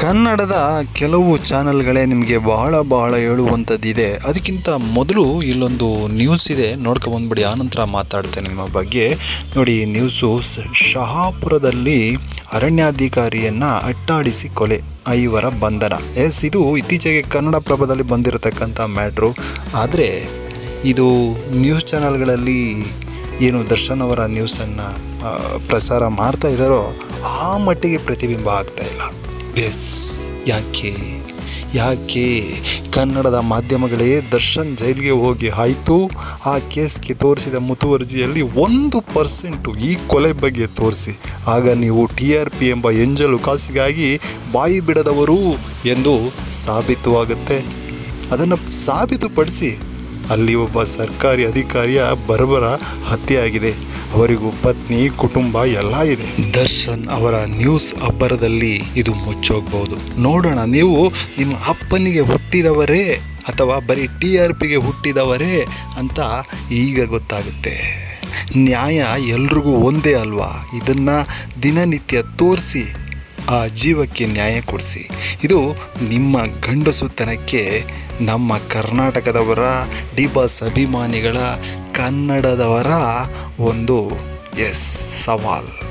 ಕನ್ನಡದ ಕೆಲವು ಚಾನಲ್ಗಳೇ ನಿಮಗೆ ಬಹಳ ಬಹಳ ಹೇಳುವಂಥದ್ದಿದೆ. ಅದಕ್ಕಿಂತ ಮೊದಲು ಇಲ್ಲೊಂದು ನ್ಯೂಸ್ ಇದೆ. ನೋಡ್ಕೊಂಬಂದ್ಬಿಡಿ ಆನಂತರ ಮಾತಾಡ್ತೇನೆ ನಿಮ್ಮ ಬಗ್ಗೆ. ನೋಡಿ, ಈ ನ್ಯೂಸು ಶಹಾಪುರದಲ್ಲಿ ಅರಣ್ಯಾಧಿಕಾರಿಯನ್ನು ಅಟ್ಟಾಡಿಸಿ ಕೊಲೆ, ಐವರ ಬಂಧನ. ಎಸ್, ಇದು ಇತ್ತೀಚೆಗೆ ಕನ್ನಡ ಪ್ರಭದಲ್ಲಿ ಬಂದಿರತಕ್ಕಂಥ ಮ್ಯಾಟ್ರು. ಆದರೆ, ಇದು ನ್ಯೂಸ್ ಚಾನಲ್ಗಳಲ್ಲಿ ಏನು ದರ್ಶನ್ ಅವರ ನ್ಯೂಸನ್ನು ಪ್ರಸಾರ ಮಾಡ್ತಾ ಇದ್ದಾರೋ, ಆ ಮಟ್ಟಿಗೆ ಪ್ರತಿಬಿಂಬ ಆಗ್ತಾ ಇಲ್ಲ. ಎಸ್. ಯಾಕೆ? ಯಾಕೆ? ಕನ್ನಡದ ಮಾಧ್ಯಮಗಳೇ ದರ್ಶನ್ ಜೈಲಿಗೆ ಹೋಗಿ ಆಯಿತು. ಆ ಕೇಸ್ಗೆ ತೋರಿಸಿದ ಮುತುವರ್ಜಿಯಲ್ಲಿ ಒಂದು ಪರ್ಸೆಂಟು ಈ ಕೊಲೆ ಬಗ್ಗೆ ತೋರಿಸಿ. ಆಗ ನೀವು ಟಿ ಆರ್ ಪಿ ಎಂಬ ಎಂಜಲು ಕಾಸಿಗಾಗಿ ಬಾಯಿ ಬಿಡದವರು ಎಂದು ಸಾಬೀತುವಾಗುತ್ತೆ ಅದನ್ನು ಸಾಬೀತುಪಡಿಸಿ ಅಲ್ಲಿ ಒಬ್ಬ ಸರ್ಕಾರಿ ಅಧಿಕಾರಿಯ ಬರಬರ ಹತ್ಯೆಯಾಗಿದೆ. ಅವರಿಗೂ ಪತ್ನಿ, ಕುಟುಂಬ ಎಲ್ಲ ಇದೆ. ದರ್ಶನ್ ಅವರ ನ್ಯೂಸ್ ಅಬ್ಬರದಲ್ಲಿ ಇದು ಮುಚ್ಚೋಗ್ಬೋದು. ನೋಡೋಣ, ನೀವು ನಿಮ್ಮ ಅಪ್ಪನಿಗೆ ಹುಟ್ಟಿದವರೇ ಅಥವಾ ಬರೀ ಟಿ ಆರ್ ಪಿಗೆ ಹುಟ್ಟಿದವರೇ ಅಂತ ಈಗ ಗೊತ್ತಾಗುತ್ತೆ. ನ್ಯಾಯ ಎಲ್ರಿಗೂ ಒಂದೇ ಅಲ್ವಾ? ಇದನ್ನು ದಿನನಿತ್ಯ ತೋರಿಸಿ, ಆ ಜೀವಕ್ಕೆ ನ್ಯಾಯ ಕೊಡಿಸಿ. ಇದು ನಿಮ್ಮ ಗಂಡಸುತನಕ್ಕೆ ನಮ್ಮ ಕರ್ನಾಟಕದವರ ಡಿ ಬಾಸ್ ಅಭಿಮಾನಿಗಳ ಕನ್ನಡದವರ ಒಂದು ಎಸ್ ಸವಾಲ್.